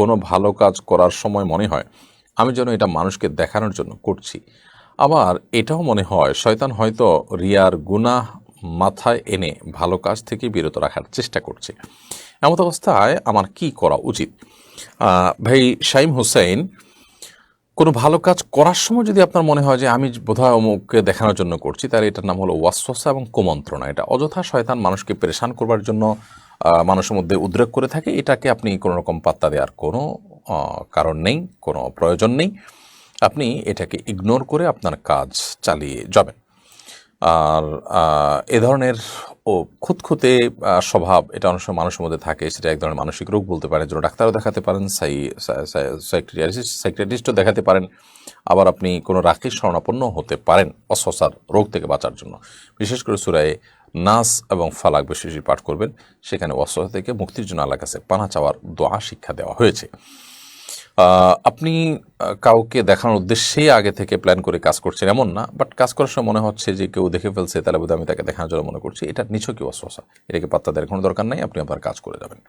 কোনো ভালো কাজ করার সময় মনে হয়, আমি যেন এটা মানুষকে দেখানোর জন্য করছি। আবার এটাও মনে হয়, শয়তান হয়তো রিয়ার গুনাহ মাথায় এনে ভালো কাজ থেকে বিরত রাখার চেষ্টা করছে। এমত অবস্থায় আমার কি করা উচিত? ভাই শাইম হুসাইন, কোনো ভালো কাজ করার সময় যদি আপনার মনে হয় যে আমি বোধহয় অমুককে দেখানোর জন্য করছি, তাহলে এটার নাম হলো ওয়াসওয়াসা এবং কুমন্ত্রণা। এটা অযথা শয়তান মানুষকে পেরেশান করবার জন্য মানুষের মধ্যে উদ্রেক করে থাকে, এটাকে আপনি কোনো রকম পাত্তা দেওয়ার কোনো কারণ নেই, কোনো প্রয়োজন নেই। আপনি এটাকে ইগনোর করে আপনার কাজ চালিয়ে যাবেন। আর এ ধরনের, ও, খুঁতখুঁতে স্বভাব, এটা অনেক সময় মানুষের মধ্যে থাকে, সেটা এক ধরনের মানসিক রোগ বলতে পারেন যেন ডাক্তারও দেখাতে পারেন, সাই সাইক্রিয়াটিস্ট সাইক্রিয়াটিস্টও দেখাতে পারেন। আবার আপনি কোনো রাখির শরণাপন্ন হতে পারেন অস্বসার রোগ থেকে বাঁচার জন্য। বিশেষ করে সুরায় নাস এবং ফালাক বেশি বেশি পাঠ করবেন। সেখানে অস্ত্র থেকে মুক্তির জন্য আল্লাহ কাছে পানা চাওয়ার দোয়া, শিক্ষা দেওয়া হয়েছে। আপনি কাউকে দেখানোর উদ্দেশ্যেই আগে থেকে প্ল্যান করে কাজ করছেন এমন না বাট কাজ করার সময় মনে হচ্ছে যে কেউ দেখে ফেলছে, তাহলে বোধহয় আমি তাকে দেখানোর জন্য মনে করছি। এটা নিছকই অস্বসা এটাকে পাত্তা দেওয়ার কোনো দরকার নাই, আপনি আবার কাজ করে যাবেন।